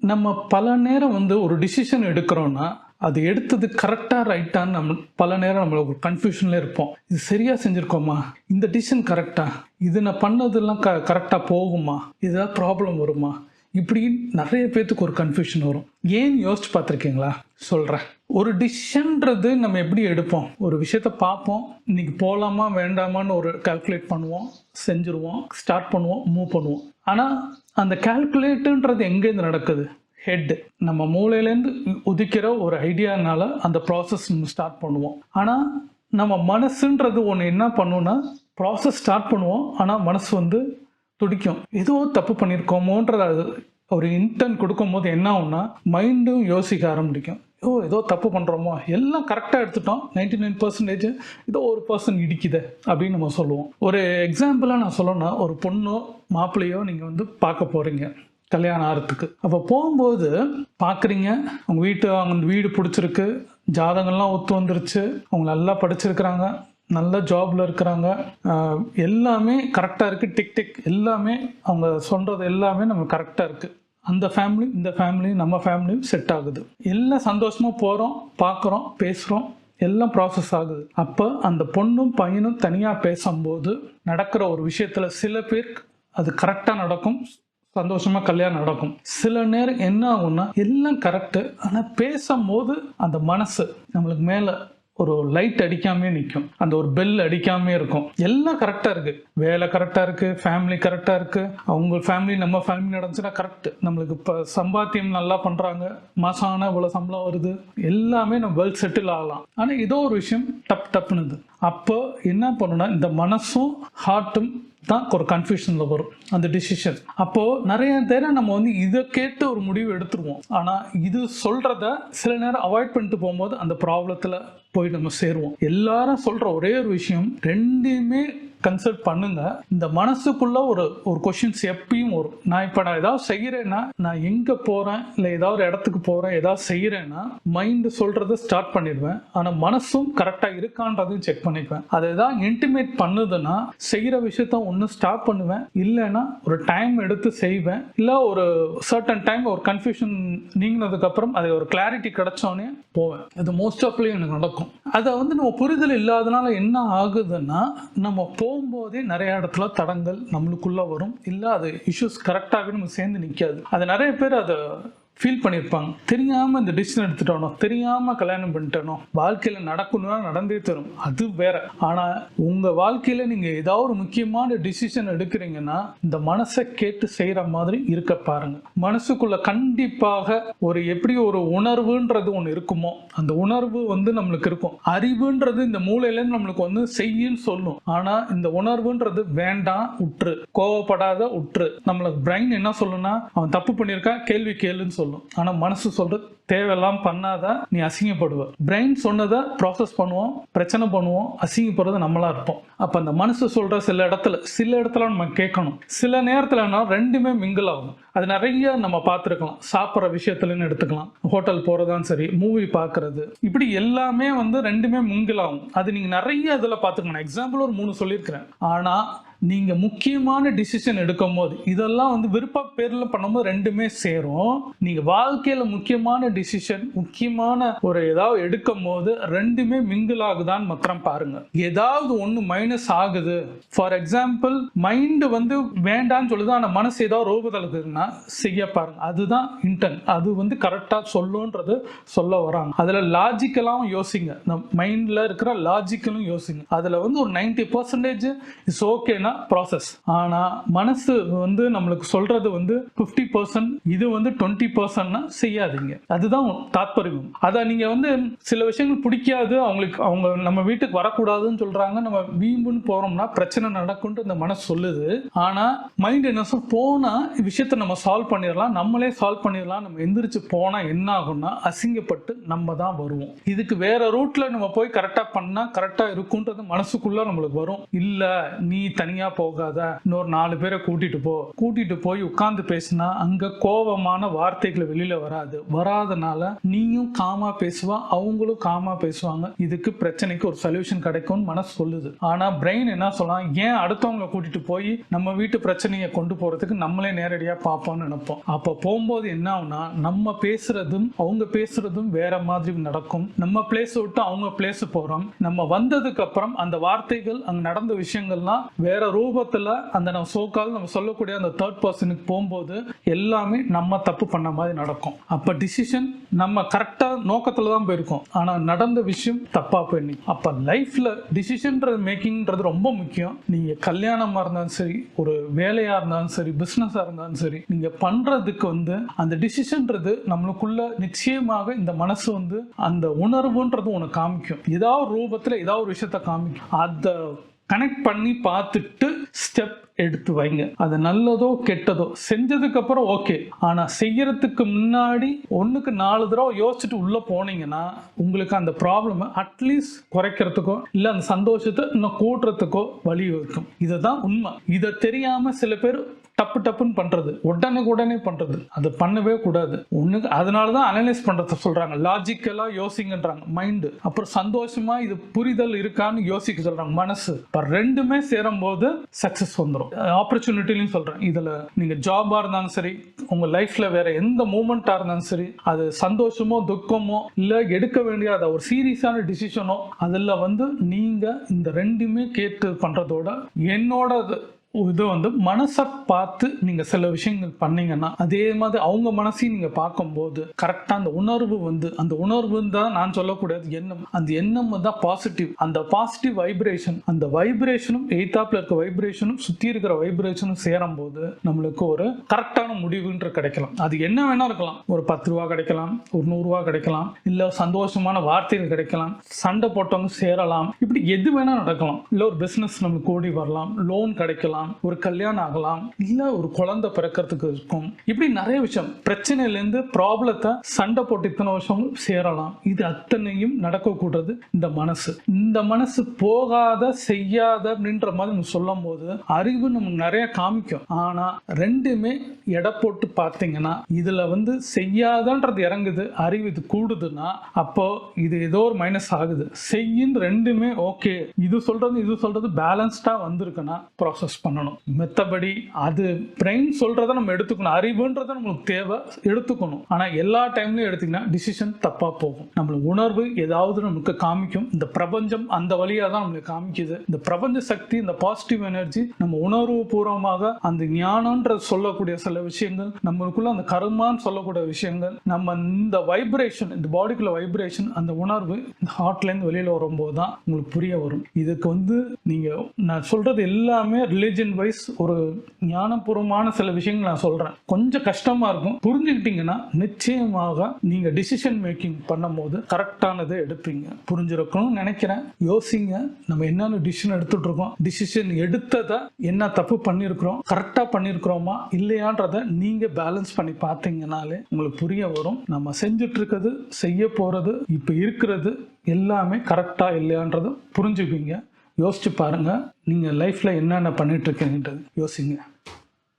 நம்ம பல நேரம் வந்து ஒரு டிசிஷன் எடுக்கிறோன்னா அது எடுத்தது கரெக்டாக ரைட்டான்னு நம்ம பல நேரம் நம்மள ஒரு கன்ஃபியூஷனில் இருப்போம். இது சரியாக செஞ்சுருக்கோமா? இந்த டிசிஷன் கரெக்டாக இது நான் பண்ணதெல்லாம் க கரெக்டாக போகுமா? இதுதான் ப்ராப்ளம் வருமா? இப்படி நிறைய பேர்த்துக்கு ஒரு கன்ஃபியூஷன் வரும். ஏன் யோசிச்சு பார்த்துருக்கீங்களா? சொல்கிறேன் ஒரு டிசிஷன்றது நம்ம எப்படி எடுப்போம்? ஒரு விஷயத்த பார்ப்போம். இன்னைக்கு போகலாமா வேண்டாமான்னு ஒரு கால்குலேட் பண்ணுவோம் செஞ்சுருவோம் ஸ்டார்ட் பண்ணுவோம் மூவ் பண்ணுவோம். ஆனால் அந்த கால்குலேட்டுன்றது எங்கேருந்து நடக்குது? ஹெட் நம்ம மூளையிலேருந்து உதிக்கிற ஒரு ஐடியானால அந்த ப்ராசஸ் நம்ம ஸ்டார்ட் பண்ணுவோம். ஆனால் நம்ம மனசுன்றது ஒன்று என்ன பண்ணுன்னா ப்ராசஸ் ஸ்டார்ட் பண்ணுவோம். ஆனால் மனசு வந்து துடிக்கும். ஏதோ தப்பு பண்ணியிருக்கோமோன்ற அது ஒரு இன்டர்ன் கொடுக்கும் போது என்ன ஆகும்னா மைண்டும் யோசிக்க ஆரம்பிக்கும். ஓ ஏதோ தப்பு பண்ணுறோமோ எல்லாம் கரெக்டாக எடுத்துட்டோம். நைன்டி நைன் பர்சன்டேஜ் ஏதோ ஒரு பர்சன் இடிக்குது அப்படின்னு நம்ம சொல்லுவோம். ஒரு எக்ஸாம்பிளாக நான் சொல்லணும்னா ஒரு பொண்ணோ மாப்பிள்ளையோ நீங்கள் வந்து பார்க்க போகிறீங்க கல்யாணம் ஆகிறதுக்கு அப்போ போகும்போது பார்க்குறீங்க அவங்க வீட்டு அவங்க வீடு பிடிச்சிருக்கு ஜாதகம்லாம் ஒத்து வந்துருச்சு அவங்க நல்லா படிச்சிருக்கிறாங்க நல்ல ஜாப்ல இருக்கிறாங்க எல்லாமே கரெக்டாக இருக்குது டிக் டிக் எல்லாமே அவங்க சொல்கிறது எல்லாமே நம்ம கரெக்டாக இருக்குது அந்த ஃபேமிலி இந்த ஃபேமிலி நம்ம ஃபேமிலியும் செட் ஆகுது. எல்லாம் சந்தோஷமாக போகிறோம் பார்க்குறோம் பேசுகிறோம் எல்லாம் ப்ராசஸ் ஆகுது. அப்போ அந்த பொண்ணும் பையனும் தனியாக பேசும்போது நடக்கிற ஒரு விஷயத்தில் சில பேருக்கு அது கரெக்டாக நடக்கும் சந்தோஷமா கல்யாணம் நடக்கும். சில நேரம் என்ன ஆகும்னா எல்லாம் கரெக்டு ஆனால் பேசும்போது அந்த மனசு நம்மளுக்கு மேலே ஒரு லைட் அடிக்காமே நிற்கும் அந்த ஒரு பெல் அடிக்காமே இருக்கும். எல்லாம் கரெக்டாக இருக்குது வேலை கரெக்டாக இருக்குது ஃபேமிலி கரெக்டாக இருக்குது அவங்க ஃபேமிலி நம்ம ஃபேமிலி நடந்துச்சுன்னா கரெக்ட் நம்மளுக்கு இப்போ சம்பாத்தியம் நல்லா பண்ணுறாங்க மாசம் ஆனால் இவ்வளோ சம்பளம் வருது. எல்லாமே நம்ம வெல் செட்டில் ஆகலாம். ஆனால் ஏதோ ஒரு விஷயம் டப் டப்புனுது. அப்போ என்ன பண்ணுன்னா இந்த மனசும் ஹார்ட்டும் தான் ஒரு கன்ஃபியூஷனில் வரும் அந்த டிசிஷன் அப்போது நிறைய நேரம் நம்ம வந்து இதை கேட்டு ஒரு முடிவு எடுத்துருவோம். ஆனால் இது சொல்கிறத சில நேரம் அவாய்ட் பண்ணிட்டு போகும்போது அந்த ப்ராப்ளத்தில் போய் நம்ம சேருவோம். எல்லாரும் சொல்கிற ஒரே ஒரு விஷயம் ரெண்டையுமே கன்சல்ட் பண்ணுங்க. இந்த மனசுக்குள்ள ஒரு ஒரு கொஷின்ஸ் எப்பயும் வரும். நான் இப்போ நான் ஏதாவது செய்கிறேன்னா நான் எங்கே போகிறேன் இல்லை ஏதாவது ஒரு இடத்துக்கு போகிறேன் ஏதாவது செய்கிறேன்னா மைண்டு சொல்கிறத ஸ்டார்ட் பண்ணிடுவேன். ஆனால் மனசும் கரெக்டாக இருக்கான்றதையும் செக் பண்ணிக்குவேன். அதை ஏதாவது இன்டிமேட் பண்ணுதுன்னா செய்கிற விஷயத்த ஒன்று ஸ்டாப் பண்ணுவேன். இல்லைன்னா ஒரு டைம் எடுத்து செய்வேன். இல்லை ஒரு சர்டன் டைம் ஒரு கன்ஃபியூஷன் நீங்கினதுக்கப்புறம் அது ஒரு கிளாரிட்டி கிடைச்சோடனே போவேன். அது மோஸ்ட் ஆஃப்லேயும் எனக்கு நடக்கும். அதை வந்து நம்ம புரிதல் இல்லாதனால என்ன ஆகுதுன்னா நம்ம போ போகும்போதே நிறைய இடத்துல தடங்கள் நம்மளுக்குள்ள வரும். இல்லை அது இஷ்யூஸ் கரெக்டாகவே நம்ம சேர்ந்து நிற்காது அது நிறைய பேர் அதை ஃபீல் பண்ணியிருப்பாங்க தெரியாமல் இந்த டிசிஷன் எடுத்துட்டோனோ தெரியாமல் கல்யாணம் பண்ணிட்டனோ வாழ்க்கையில் நடக்கணும்னா நடந்தே தரும். அது வேற. ஆனால் உங்கள் வாழ்க்கையில் நீங்கள் ஏதாவது ஒரு முக்கியமான டிசிஷன் எடுக்கிறீங்கன்னா இந்த மனசை கேட்டு செய்கிற மாதிரி இருக்க பாருங்க. மனசுக்குள்ள கண்டிப்பாக ஒரு எப்படி ஒரு உணர்வுன்றது ஒன்று இருக்குமோ அந்த உணர்வு வந்து நம்மளுக்கு இருக்கும். அறிவுன்றது இந்த மூளையிலேருந்து நம்மளுக்கு வந்து செய்யுன்னு சொல்லும். ஆனால் இந்த உணர்வுன்றது வேண்டாம் உற்று. கோவப்படாத உற்று. நம்மளுக்கு பிரெயின் என்ன சொல்லுன்னா அவன் தப்பு பண்ணியிருக்கா கேள்வி கேளுன்னு சொல்லும். ஆனா மனசு சொல்கிறது தேவையெல்லாம் பண்ணாத நீ அசிங்கப்படுவ. பிரெயின் சொன்னதை ப்ராசஸ் பண்ணுவோம் பிரச்சனை பண்ணுவோம் அசிங்கப்படுறது நம்மளா இருப்போம். அப்ப அந்த மனசு சொல்ற சில இடத்துல சில இடத்துல நம்ம கேட்கணும். சில நேரத்துலனா ரெண்டுமே மிங்கிள் ஆகும். அது நிறைய நம்ம பார்த்துருக்கலாம். சாப்பிட்ற விஷயத்துலன்னு எடுத்துக்கலாம். ஹோட்டல் போகிறதான் சரி மூவி பார்க்கறது. இப்படி எல்லாமே வந்து ரெண்டுமே மிங்கிள் ஆகும். அது நீங்கள் நிறைய இதில் பார்த்துக்கணும். எக்ஸாம்பிள் ஒரு மூணு சொல்லியிருக்கிறேன். ஆனால் நீங்கள் முக்கியமான டிசிஷன் எடுக்கும் போது இதெல்லாம் வந்து விருப்ப பேரில் பண்ணும்போது ரெண்டுமே சேரும். நீங்கள் வாழ்க்கையில் முக்கியமான டிசிஷன் முக்கியமான ஒரு ஏதாவது எடுக்கும் போது ரெண்டுமே மிங்கிள் ஆகுதான்னு மாத்திரம் பாருங்க. ஏதாவது ஒன்று மைனஸ் ஆகுது. ஃபார் எக்ஸாம்பிள் மைண்டு வந்து வேண்டான்னு சொல்லுது ஆனால் மனசு ஏதாவது ரோபுதலுக்குன்னா செய்ய பாருங்க. அதுதான் இன்டன் அது வந்து கரெக்டாக சொல்லுன்றது சொல்ல வராங்க. அதில் லாஜிக்கலாகவும் யோசிங்க. மைண்டில் இருக்கிற லாஜிக்கலும் யோசிங்க. அதில் வந்து ஒரு நைன்டி பர்சன்டேஜ் இஸ் ஓகேனா ப்ராசஸ் ஆனா மனசு வந்து நம்மளுக்கு சொல்றது வந்து ஃபிஃப்டி பர்சன்ட் இது வந்து டுவெண்ட்டி பர்சன்ட்னா செய்யாதீங்க. அதுதான் தாத்பரியம். அதை நீங்க வந்து சில விஷயங்கள் பிடிக்காது அவங்களுக்கு அவங்க நம்ம வீட்டுக்கு வரக்கூடாதுன்னு சொல்றாங்க நம்ம வீம்புன்னு போறோம்னா பிரச்சனை நடக்கும்னு இந்த மனசு சொல்லுது. ஆனால் மைண்ட் என்ன சொல் போனால் விஷயத்தை நம்ம சால்வ் பண்ணிடலாம் நம்மளே சால்வ் பண்ணிடலாம் நம்ம எந்திரிச்சு போனால் என்ன ஆகும்னா அசிங்கப்பட்டு நம்ம தான் வருவோம். இதுக்கு வேற ரூட்ல நம்ம போய் கரெக்டாக பண்ணால் கரெக்டாக இருக்கும்ன்றது மனசுக்குள்ள நம்மளுக்கு வரும். இல்லை நீ தனி தனியா போகாத இன்னொரு நாலு பேரை கூட்டிட்டு போ. கூட்டிட்டு போய் உட்கார்ந்து பேசினா அங்க கோபமான வார்த்தைகள் வெளியில வராது. வராதனால நீயும் காமா பேசுவா அவங்களும் காமா பேசுவாங்க. இதுக்கு பிரச்சனைக்கு ஒரு சொல்யூஷன் கிடைக்கும்னு மனசு சொல்லுது. ஆனா பிரெயின் என்ன சொல்லலாம் ஏன் அடுத்தவங்களை கூட்டிட்டு போய் நம்ம வீட்டு பிரச்சனையை கொண்டு போறதுக்கு நம்மளே நேரடியா பார்ப்போம்னு நினைப்போம். அப்ப போகும்போது என்ன ஆகும்னா நம்ம பேசுறதும் அவங்க பேசுறதும் வேற மாதிரி நடக்கும். நம்ம பிளேஸ் விட்டு அவங்க பிளேஸ் போறோம். நம்ம வந்ததுக்கு அப்புறம் அந்த வார்த்தைகள் அங்க நடந்த விஷயங்கள்லாம் வேற ரூபத்தில் அந்த நம்ம சோக்கால் நம்ம சொல்லக்கூடிய அந்த தேர்ட் பர்சனுக்கு போகும்போது எல்லாமே நம்ம தப்பு பண்ண மாதிரி நடக்கும். அப்போ டிசிஷன் நம்ம கரெக்டாக நோக்கத்தில் தான் போயிருக்கோம். ஆனால் நடந்த விஷயம் தப்பாக போயிருந்தீங்க அப்போ லைஃப்பில் டிசிஷன்றது டிசிஷன்ன்றது மேக்கிங்ன்றது ரொம்ப முக்கியம். நீங்கள் கல்யாணமாக இருந்தாலும் சரி ஒரு வேலையாக இருந்தாலும் சரி பிஸ்னஸாக இருந்தாலும் சரி நீங்கள் பண்ணுறதுக்கு வந்து அந்த டிசிஷன்ன்றது நம்மளுக்குள்ள நிச்சயமாக இந்த மனசு வந்து அந்த உணர்வுன்றது உனக்கு காமிக்கும். ஏதாவது ஒரு ஏதாவது ஒரு விஷயத்த காமிக்கும். அதை கனெக்ட் பண்ணி பார்த்துட்டு ஸ்டெப் எடுத்து வைங்க. அது நல்லதோ கெட்டதோ. செஞ்சதுக்கு அப்புறம் ஓகே ஆனா செய்யறதுக்கு முன்னாடி ஒண்ணுக்கு நாலு தடவை யோசிச்சுட்டு உள்ள போனீங்கன்னா உங்களுக்கு அந்த ப்ராப்ளம் அட்லீஸ்ட் குறைக்கிறதுக்கோ இல்ல அந்த சந்தோஷத்தை இன்னும் கூட்டுறதுக்கோ வழி இருக்கும். இதுதான் உண்மை. இதை தெரியாம சில பேர் டப்பு டப்புன்னு பண்றது உடனே உடனே பண்றது. அது பண்ணவே கூடாது. ஒண்ணுக்கு அதனால தான் அனலைஸ் பண்ணுறத சொல்றாங்க லாஜிக்கலா யோசிங்கன்றாங்க. மைண்டு அப்புறம் சந்தோஷமா இது புரிதல் இருக்கான்னு யோசிக்க சொல்றாங்க. மனசு. இப்போ ரெண்டுமே சேரும்போது சக்சஸ் வந்துடும் ஆப்பர்ச்சுனிட்டிலையும் சொல்றேன். இதுல நீங்க ஜாபா இருந்தாலும் சரி உங்க லைஃப்ல வேற எந்த மூமெண்டா இருந்தாலும் சரி அது சந்தோஷமோ துக்கமோ இல்ல எடுக்க வேண்டிய அதை ஒரு சீரியஸான டிசிஷனோ அதில் வந்து நீங்க இந்த ரெண்டுமே கேட்டு பண்றதோட என்னோட இது- வந்து மனசை பார்த்து நீங்க சில விஷயங்கள் பண்ணீங்கன்னா அதே மாதிரி அவங்க மனசையும் நீங்க பார்க்கும்போது கரெக்டா அந்த உணர்வு வந்து அந்த உணர்வு தான் நான் சொல்லக்கூடாது எண்ணம். அந்த எண்ணம் தான் பாசிட்டிவ் அந்த பாசிட்டிவ் வைப்ரேஷன் அந்த வைப்ரேஷனும் எய்தாப்ல இருக்க வைப்ரேஷனும் சுத்தி இருக்கிற வைப்ரேஷனும் சேரும் போது நம்மளுக்கு ஒரு கரெக்டான முடிவுன்ற கிடைக்கலாம். அது என்ன வேணா இருக்கலாம். ஒரு பத்து ரூபா கிடைக்கலாம் ஒரு நூறு ரூபா கிடைக்கலாம் இல்ல சந்தோஷமான வார்த்தைகள் கிடைக்கலாம் சண்டை போட்டவங்க சேரலாம். இப்படி எது வேணா நடக்கலாம். இல்ல ஒரு பிசினஸ் நமக்கு கூடி வரலாம் லோன் கிடைக்கலாம் ஒரு கல்யாணம் ஆகலாம் இல்ல ஒரு குழந்தை பிறக்கிறதுக்கு இருக்கும். இப்படி நிறைய விஷயம். பிரச்சனையிலேருந்து ப்ராப்ளத்தை சண்டை போட்டு இத்தனை வருஷம் சேரலாம். இது அத்தனையும் நடக்கக்கூடாது. இந்த மனசு. இந்த மனசு போகாத செய்யாத அப்படின்ற மாதிரி நம்ம சொல்லும் போது அறிவு நமக்கு நிறைய காமிக்கும். ஆனா ரெண்டுமே எடை போட்டு பார்த்தீங்கன்னா இதுல வந்து செய்யாதன்றது இறங்குது அறிவு இது கூடுதுன்னா அப்போ இது ஏதோ ஒரு மைனஸ் ஆகுது. செய்யின் ரெண்டுமே ஓகே இது சொல்றது இது சொல்றது பேலன்ஸ்டா வந்திருக்குன்னா ப்ராசஸ் பண்ணணும். மத்தபடி அது பிரெயின் சொல்றத நம்ம எடுத்துக்கணும். அறிவுன்றத நம்மளுக்கு தேவை. எடுத்துக்கணும். ஆனா எல்லா டைம்லயும் எடுத்தீங்கன்னா டிசிஷன் தப்பா போகும். நம்மளோட உணர்வு ஏதாவது நமக்கு காமிக்கும். இந்த பிரபஞ்சம் அந்த வழியா தான் நம்மளுக்கு காமிக்குது. இந்த பிரபஞ்ச சக்தி இந்த பாசிட்டிவ் எனர்ஜி நம்ம உணர்வு பூர்வமாக அந்த ஞானம்ன்ற சொல்லக்கூடிய சில விஷயங்கள் நம்மளுக்குள்ள அந்த கருமான்னு சொல்லக்கூடிய விஷயங்கள் நம்ம இந்த வைப்ரேஷன் இந்த பாடிக்குள்ள வைப்ரேஷன் அந்த உணர்வு இந்த ஹார்ட்ல இருந்து வெளியில வரும்போது தான் உங்களுக்கு புரிய வரும். இதுக்கு வந்து நீங்க நான் சொல்றது எல்லாமே ரிலிஜன் வைஸ் ஒரு ஞானபூர்வமான சில விஷயங்கள் நான் சொல்றேன். கொஞ்சம் கஷ்டமா இருக்கும். புரிஞ்சுக்கிட்டீங்கன்னா நிச்சயமாக நீங்க டிசிஷன் மேக்கிங் பண்ணும்போது கரெக்டானதை எடுப்பீங்க. புரிஞ்சிருக்கணும்னு நினைக்கிறேன். யோசிங்க. நம்ம என்னென்ன டிசிஷன் எடுத்துட்டு இருக்கோம் டிசிஷன் எடுத்ததை என்ன தப்பு பண்ணியிருக்கிறோம்? கரெக்டா பண்ணியிருக்கிறோமா? இல்லையான்றத நீங்க பேலன்ஸ் பண்ணி பார்த்தீங்கனாலே உங்களுக்கு புரிய வரும். நம்ம செஞ்சுட்டு இருக்கிறது செய்ய போறது இப்போ இருக்கிறது எல்லாமே கரெக்டா இல்லையான்றது புரிஞ்சுப்பீங்க. யோசிச்சு பாருங்கள் நீங்கள் லைஃப்பில் என்னென்ன பண்ணிகிட்ருக்கீங்கன்றது யோசிங்க.